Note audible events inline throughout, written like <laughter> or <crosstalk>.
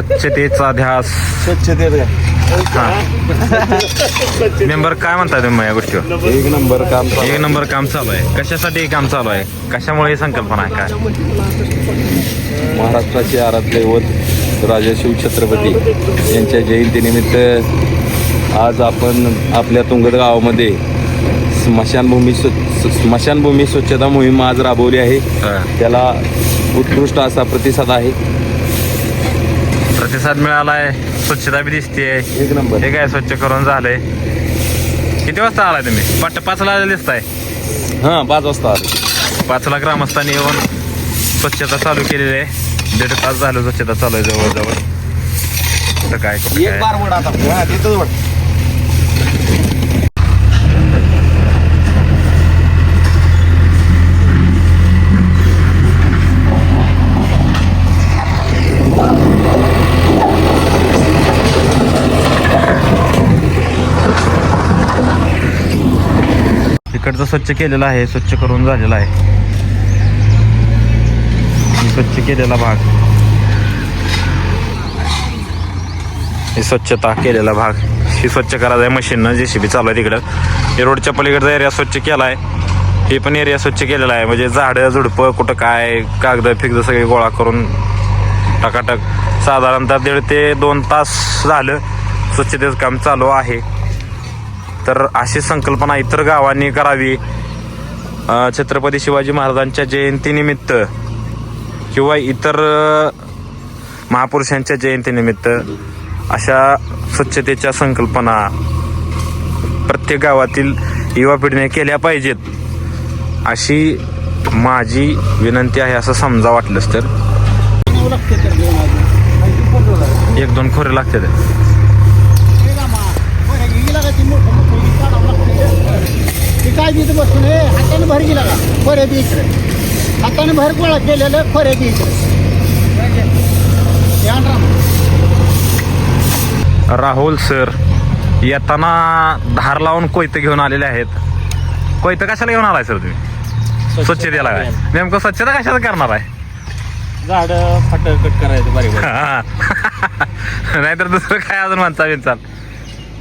स्वच्छतेचा ध्यास स्वच्छतेत हा. मेंबर काय म्हणताय तुम्ही या गोष्टीवर? एक नंबर काम चालू एक नंबर काम चालू आहे. कशासाठी हे काम चालू आहे? कशामुळे ही संकल्पना आहे? काय? महाराष्ट्राचे आराध्य दैवत राजा शिवछत्रपती यांच्या जयंतीनिमित्त आज आपण आपल्या तुंगत गावामध्ये स्मशानभूमी स्व स्मशानभूमी स्वच्छता मोहीम आज राबवली आहे. हा. त्याला उत्कृष्ट असा प्रतिसाद आहे. प्रतिसाद मिळालाय. स्वच्छता बी दिसते एक नंबर. हे काय स्वच्छ करून झालंय. किती वाजता आलाय तुम्ही? पट पाचला दिसताय. हां पाच वाजता आलो. पाचला ग्रामस्थांनी येऊन स्वच्छता चालू केलेली आहे. दीड तास झालं स्वच्छता चालू आहे जवळजवळ. कुठं काय एक बार वड आता. इकडचं स्वच्छ केलेलं आहे स्वच्छ करून झालेलं आहे. स्वच्छ केलेला भाग. हे स्वच्छता केलेला भाग. ही स्वच्छ करायचा आहे मशीननं जे सी बी चालू आहे तिकडं. हे रोडच्या पलीकडचा एरिया स्वच्छ केला आहे हे पण एरिया स्वच्छ केलेला आहे. म्हणजे झाडं झुडपं कुठं काय कागद फिगद सगळे गोळा करून टकाटक. साधारणतः दीड ते दोन तास झालं स्वच्छतेचं काम चालू आहे. तर अशी संकल्पना इतर गावांनी करावी. छत्रपती शिवाजी महाराजांच्या जयंतीनिमित्त किंवा इतर महापुरुषांच्या जयंतीनिमित्त अशा स्वच्छतेच्या संकल्पना प्रत्येक गावातील युवा पिढीने केल्या पाहिजेत अशी माझी विनंती आहे असं समजा वाटलंच तर. एक दोन खोरे लागते काय तिथं बसून हे हाताने भर गेला का? खोरे बी इकडे. हाताने भर गोळा केलेलं खोरे बी इकडे राहुल सर येताना धार लावून कोयतं घेऊन आलेले आहेत. कोयतं कशाला घेऊन आलाय सर तुम्ही? स्वच्छतेला काय? नेमकं स्वच्छता कशाला करणार आहे? झाड फाट कट करायचं बारीक <laughs> नाहीतर दुसरं काय अजून म्हणता चाल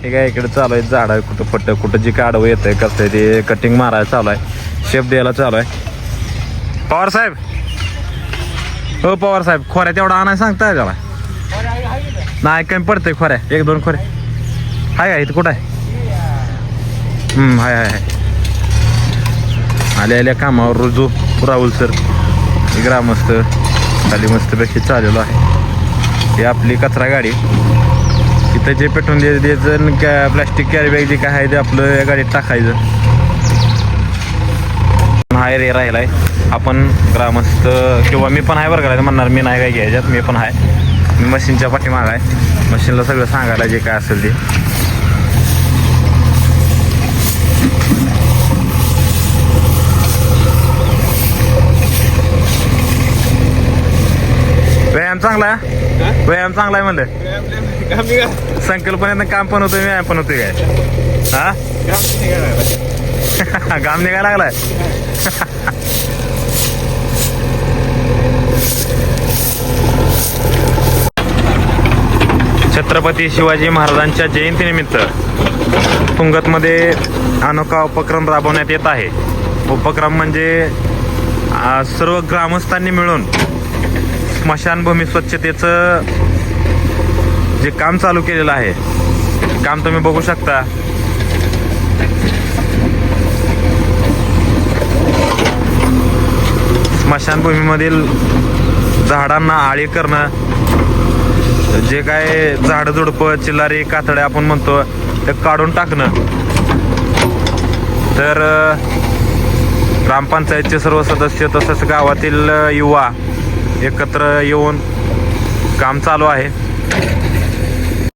हे काय इकडे चालू आहे झाड कुठं पट्ट कुठं जी काढवं येतं आहे कसं आहे ते कटिंग मारायला चालू आहे. शेप द्यायला चालू आहे. पवार साहेब. हो पवार साहेब खोऱ्या तेवढा आणाय सांगताय त्याला नाही कमी पडतंय खोऱ्या. एक दोन खोऱ्या. हाय का इथं कुठं आहे? हम्म हाय हाय हाय. आल्या आल्या कामावर रुजू राहुल सर. हे ग्रामस्थ खाली मस्तपैकी चाललेलो आहे. ही आपली कचरा गाडी. जे पेट्रोल द्यायचं काय प्लॅस्टिक कॅरी बॅग जे काय आहे ते आपलं या गाडीत टाकायचं. हा रे राहिलाय. आपण ग्रामस्थ किंवा मी पण आहे बरं का म्हणणार मी नाही काय घ्यायच्यात मी पण आहे. मी मशीनच्या पाठीमाग आहे. मशीनला सगळं सांगायला जे काय असेल ते. व्यायाम चांगला आहे? व्यायाम चांगला आहे म्हणलं. संकल्पनेनं काम पण होतोय व्यायाम पण होतोय काय? हा? घाम निघायला लागलाय. <laughs> <laughs> छत्रपती शिवाजी महाराजांच्या जयंतीनिमित्त तुंगतमध्ये अनोखा उपक्रम राबवण्यात येत आहे. उपक्रम म्हणजे सर्व ग्रामस्थांनी मिळून स्मशानभूमी स्वच्छतेचं जे काम चालू केलेलं आहे काम तुम्ही बघू शकता. स्मशानभूमीमधील झाडांना आळी करणं जे काय झाडझुडपं चिल्लारी कातड्या आपण म्हणतो ते काढून टाकणं. तर ग्रामपंचायतचे सर्व सदस्य तसंच गावातील युवा एकत्र येऊन काम चालू आहे.